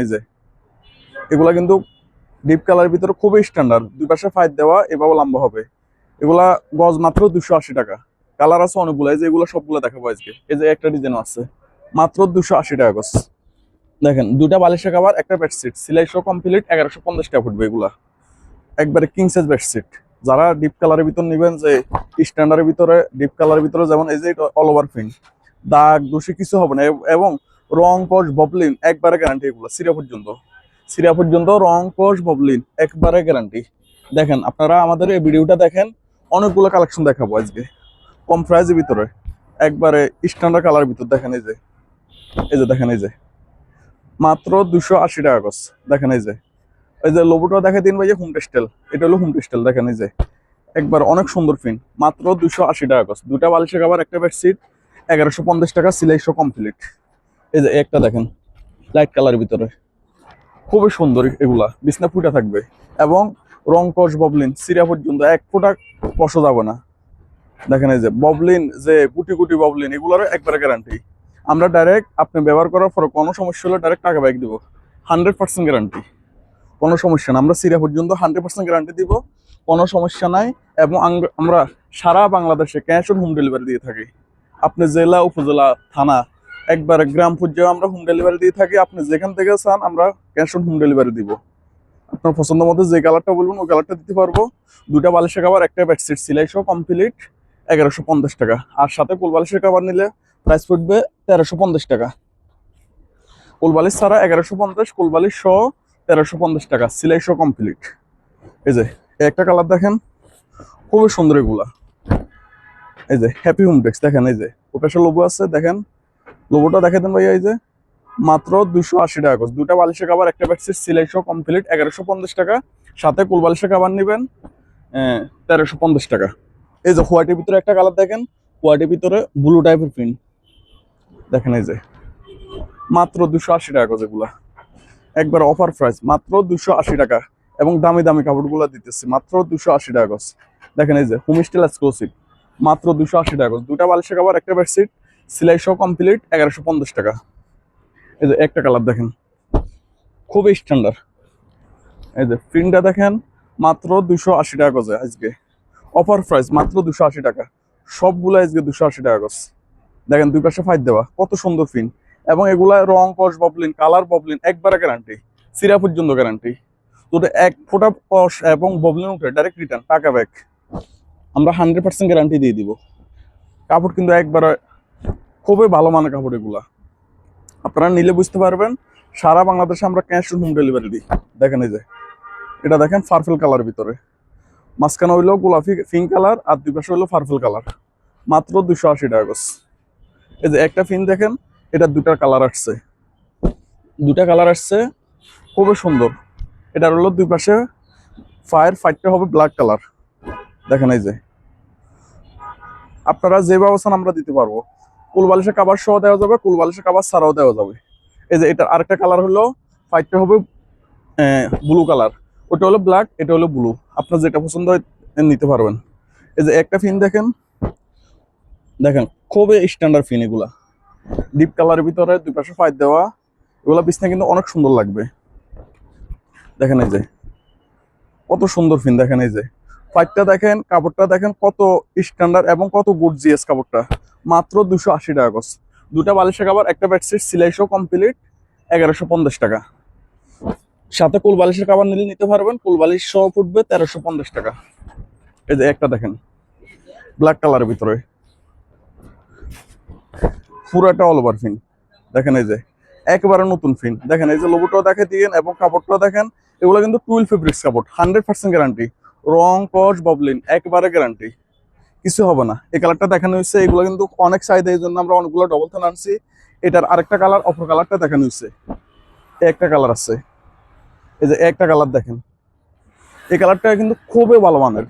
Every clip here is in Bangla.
এই যে। এগুলা কিন্তু ডিপ কালারের ভিতরে খুবই স্ট্যান্ডার্ড দুই পাশে ফাইট দেওয়া, এভাবে লম্বা হবে। এগুলা গজ মাত্র দুশো আশি টাকা। কালার আছে অনেকগুলো এই যে এগুলো সবগুলো দেখাবো আজকে। এই যে একটা ডিজাইন আছে। মাত্র দুশো আশি টাকা গজ। দেখেন দুটা বালিশের কাবার একটা বেডশিট সিলাই শো কমপ্লিট এগারোশো পঞ্চাশ টাকা ফুটবে এগুলা। একবারে কিং সাইজ বেডশিট যারা ডিপ কালারের ভিতর নেবেন, যে স্ট্যান্ডার্ডের ভিতরে ডিপ কালারের ভিতরে যেমন এই যে অল ওভার প্রিন্ট দাগ, দোষী কিছু হবে না। এবং রং, কোষ ববলিন একবারে গ্যারান্টি এগুলো, সিরা পর্যন্ত। সিরা পর্যন্ত রং, কোষ ববলিন একবারে গ্যারান্টি দেখেন, আপনারা আমাদের এই ভিডিওটা দেখেন, অনেকগুলো কালেকশন দেখাবো আজকে। কম প্রাইজের ভিতরে, একবারে স্ট্যান্ডার্ড কালার ভিতর, দেখেন এই যে। এই যে, দেখেন এই যে। মাত্র দুশো আশি টাকা গছ দেখেন এই যে। এই যে লোবোটা দেখে দিন ভাই যে হোম টেক্সটাইল এটা হলো হোম টেক্সটাইল দেখেন এই যে। একবার অনেক সুন্দর ফিন মাত্র দুশো আশি টাকা গছ দুটা বালিশের খাবার একটা বেডশিট এগারোশো পঞ্চাশ টাকা সিলাইশো কমপ্লিট এই যে একটা দেখেন লাইট কালারের ভিতরে। খুবই সুন্দর এগুলা, বিছনা ফুটা থাকবে। এবং রং কস ববলিন, সিরা পর্যন্ত এক ফোঁটা কষ যাবে না। দেখেন এই যে ববলিন, যে গুটি গুটি ববলিন এগুলোর একবারে গ্যারান্টি আমরা ডাইরেক্ট আপনি ব্যবহার করার পর কোনো সমস্যা হলে ডাইরেক্ট টাকা ব্যাক দিব। হান্ড্রেড পার্সেন্ট গ্যারান্টি কোনো সমস্যা না, আমরা সিরা পর্যন্ত হান্ড্রেড পার্সেন্ট গ্যারান্টি দিব। কোনো সমস্যা নাই, এবং আমরা সারা বাংলাদেশে ক্যাশ অন হোম ডেলিভারি দিয়ে থাকি। আপনি জেলা, উপজেলা, থানা একবারে গ্রাম পর্যায়ে আমরা হোম ডেলিভারি দিয়ে থাকি। আপনি যেখান থেকে চান, আমরা ক্যাশ অন হোম ডেলিভারি দিব। আপনার পছন্দ মতো যে কালারটা বলবেন, ওই কালারটা দিতে পারব। দুটা বালিশের খাবার একটা বেডশিট সিলাই সহ কমপ্লিট এগারোশো পঞ্চাশ টাকা। আর সাথে কোল বালিশের কাবার নিলে প্রাইস পড়বে তেরোশো পঞ্চাশ টাকা। কোল বালিশ ছাড়া এগারোশো পঞ্চাশ, কোল বালিশ সহ তেরোশো পঞ্চাশ টাকা। সিলাই সহ কমপ্লিট এই যে একটা কালার দেখেন, খুবই সুন্দর এগুলা। এই যে হ্যাপি হোম টেক্স দেখেন, এই যে ওপাশে লোগো আছে, দেখেন। লোগোটা দেখে দেন ভাইয়া এই যে। মাত্র দুশো আশি টাকা দুটা বালিশের কাবার একটা বেডশিট সিলাই সহ কমপ্লিট এগারোশো পঞ্চাশ টাকা। সাথে কোল বালিশের কাবার নেবেন তেরোশো পঞ্চাশ টাকা। এই যে হোয়াইটের ভিতরে একটা কালার দেখেন হোয়াইটের ভিতরে ব্লু টাইপের প্রিন্ট দেখেন এই যে, মাত্র দুশো আশি টাকা করে যেগুলা একবার অফার প্রাইস মাত্র দুশো আশি টাকা। এবং দামি দামি কাপড়গুলো দিতেছি, মাত্র দুশো আশি টাকা দেখেন এই যে হোম স্টাইল এক্সক্লুসিভ মাত্র দুশো আশি টাকা দুটা বালিশের কাবার একটা বেডশিট সিলাই সহ কমপ্লিট এগারোশো পঞ্চাশ টাকা। এই যে একটা কালার দেখেন, খুবই স্ট্যান্ডার্ড এই যে প্রিন্টটা দেখেন, মাত্র দুশো আশি টাকা গজে আজকে। অফার প্রাইস মাত্র দুশো আশি টাকা। সবগুলো আজকে দুশো আশি টাকা গজ। দেখেন দুই পাশে ফাইট দেওয়া, কত সুন্দর ফিন এবং এগুলা রং, কস ববলিন কালার ববলিন একবারে গ্যারান্টি সিরা পর্যন্ত গ্যারান্টি তো এক ফোটা কস এবং ববলিন উঠে ডাইরেক্ট রিটার্ন টাকা ব্যাক আমরা হান্ড্রেড পার্সেন্ট গ্যারান্টি দিয়ে দিব। কাপড় কিন্তু একবারে খুবই ভালো মানের কাপড় এগুলা। আপনারা নিলে বুঝতে পারবেন, সারা বাংলাদেশে আমরা ক্যাশ অন হোম ডেলিভারি দিই। দেখেন এই যে, এটা দেখেন পার্পল কালার ভিতরে। মাঝখানে হইল গোলাপি পিঙ্ক কালার আর দুই পাশে হইল পার্পল কালার মাত্র দুশো আশি টাকা। এই যে একটা ফিন দেখেন, এটা দুটা কালার আসছে। দুটা কালার আসছে, খুবই সুন্দর। এটার হলো দুই পাশে ফায়ার ফাইটটা হবে ব্ল্যাক কালার দেখেন এই যে, আপনারা যে ব্যবস্থা আমরা দিতে পারব কুল বালিশের কাবার সহ দেওয়া যাবে, কুল বালিশের কাবার ছাড়াও দেওয়া যাবে। এই যে এটার আরেকটা কালার হলো ফাইটটা হবে ব্লু কালার ওটা হলো ব্ল্যাক এটা হলো ব্লু আপনার যেটা পছন্দ হয়, নিতে পারবেন। এই যে একটা ফিন দেখেন দেখেন, খুবই স্ট্যান্ডার্ড ফিন এগুলা। ডিপ কালারের ভিতরে দুই পাশে ফাইট দেওয়া, এগুলা বিছনা কিন্তু অনেক সুন্দর লাগবে। দেখেন এই যে, কত সুন্দর ফিন দেখেন এই যে। ফাইটটা দেখেন, কাপড়টা দেখেন কত স্ট্যান্ডার্ড এবং কত গুড জিএস কাপড়টা। মাত্র দুশো আশি টাকা কস দুটা বালিশের কাপড় একটা বেডশিট সিলাইশো কমপ্লিট এগারোশো পঞ্চাশ টাকা। সাথে কুল বালিশের কাবার নিলে নিতে পারবেন, কুল বালিশ সহ ফুটবে তেরোশো পঞ্চাশ টাকা। এই যে একটা দেখেন ব্ল্যাক কালারের ভিতরে। পুরোটা অল ওভার ফিন দেখেন এই যে, একেবারে নতুন ফিন দেখেন এই যে লোগোটাও দেখে দিয়েন এবং কাপড়টাও দেখেন, এগুলো কিন্তু টুয়েলভ ফেব্রিক্স কাপড় হান্ড্রেড পার্সেন্ট গ্যারান্টি রং, কস, ববলিন, একবারে গ্যারান্টি কিছু হবে না। এই কালারটা দেখানো হয়েছে, এগুলো কিন্তু অনেক চাহিদা এই জন্য আমরা অনেকগুলো ডবল থান আনছি। এটার আরেকটা কালার অপর কালারটা দেখানো হয়েছে। একটা কালার আছে। এই যে একটা কালার দেখেন। এই কালারটা কিন্তু খুবই ভালো মানের।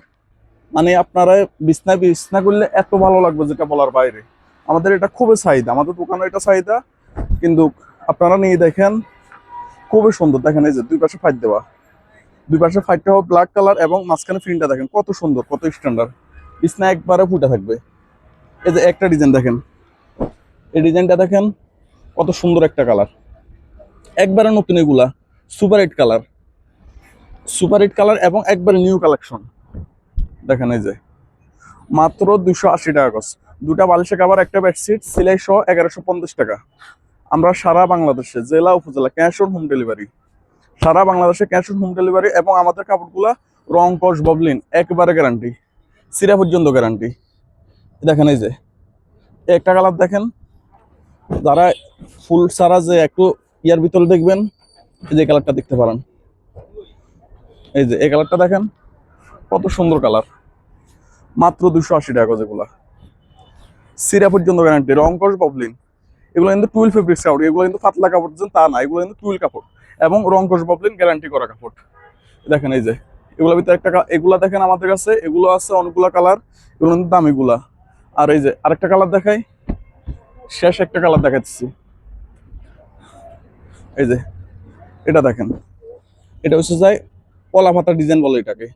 মানে আপনারা বিছনা বিছনা করলে এত ভালো লাগবে যেটা বলার বাইরে। আমাদের এটা খুবই চাহিদা। আমাদের দোকানে এটা চাহিদা। কিন্তু আপনারা নিয়ে দেখেন, খুবই সুন্দর। দেখেন এই যে দুই পাশে ফাইট দেওয়া। দুই পাশে ফাইটটা হবে ব্ল্যাক কালার এবং মাঝখানে প্রিন্টটা দেখেন, কত সুন্দর, কত স্ট্যান্ডার্ড বিছনা একবারে ফুটে থাকবে। এই যে একটা ডিজাইন দেখেন। এই ডিজাইনটা দেখেন, কত সুন্দর একটা কালার একবারে নতুন এগুলা super eight colour super eight colour এবং একবারে নিউ কালেকশন দেখেন এই যে, মাত্র দুশো আশি টাকা কস দুটা বালিশে কাবার একটা বেডশিট সিলাই সহ এগারোশো পঞ্চাশ টাকা। আমরা সারা বাংলাদেশে, জেলা, উপজেলা ক্যাশ অন হোম ডেলিভারি সারা বাংলাদেশে ক্যাশ অন হোম ডেলিভারি এবং আমাদের কাপড়গুলো রং, কস, ববলিন, একবারে গ্যারান্টি সিরা পর্যন্ত গ্যারান্টি দেখেন এই যে, একটা কালার দেখেন। যারা ফুল সারা যে একটু ইয়ার ভিতরে দেখবেন, এই যে কালারটা দেখতে পারেন। এই যে, এই কালারটা দেখেন, কত সুন্দর কালার মাত্র দুশো আশি টাকা যেগুলা। সিরা পর্যন্ত গ্যারান্টি রং, কস, ববলিন। এগুলো কিন্তু টুয়েল ফেব্রিক্স কাপড় এগুলো কিন্তু পাতলা কাপড় তা না, এগুলো কিন্তু টুয়েল কাপড়। এবং রং কস ববলিন গ্যারান্টি করা কাপড়। দেখেন এই যে, এগুলোর ভিতরে একটা এগুলা দেখেন আমাদের কাছে, এগুলো আছে অনেকগুলা কালার এগুলো কিন্তু দামিগুলা। আর এই যে, আরেকটা কালার দেখাই, শেষ একটা কালার দেখাচ্ছি এই যে, এটা দেখেন, এটা হচ্ছে যায় কলা পাতা ডিজাইন বলে এটাকে।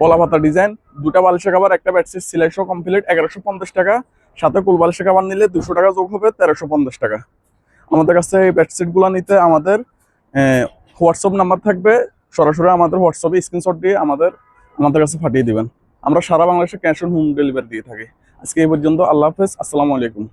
কলা পাতা ডিজাইন দুটা বালিশের কাবার একটা বেডশিট সিলাইশো কমপ্লিট এগারোশো পঞ্চাশ টাকা। সাথে কুল বালিশের খাবার নিলে দুশো টাকা যোগ হবে তেরোশো পঞ্চাশ টাকা। আমাদের কাছে এই বেডশিটগুলো নিতে আমাদের হোয়াটসঅ্যাপ নাম্বার থাকবে। সরাসরি আমাদের হোয়াটসঅ্যাপে স্ক্রিনশট দিয়ে আমাদের আমাদের কাছে পাঠিয়ে দিবেন। আমরা সারা বাংলাদেশে ক্যাশ অন হোম ডেলিভারি দিয়ে থাকি। আজকে এই পর্যন্ত, আল্লাহ হাফেজ, আসসালামু আলাইকুম।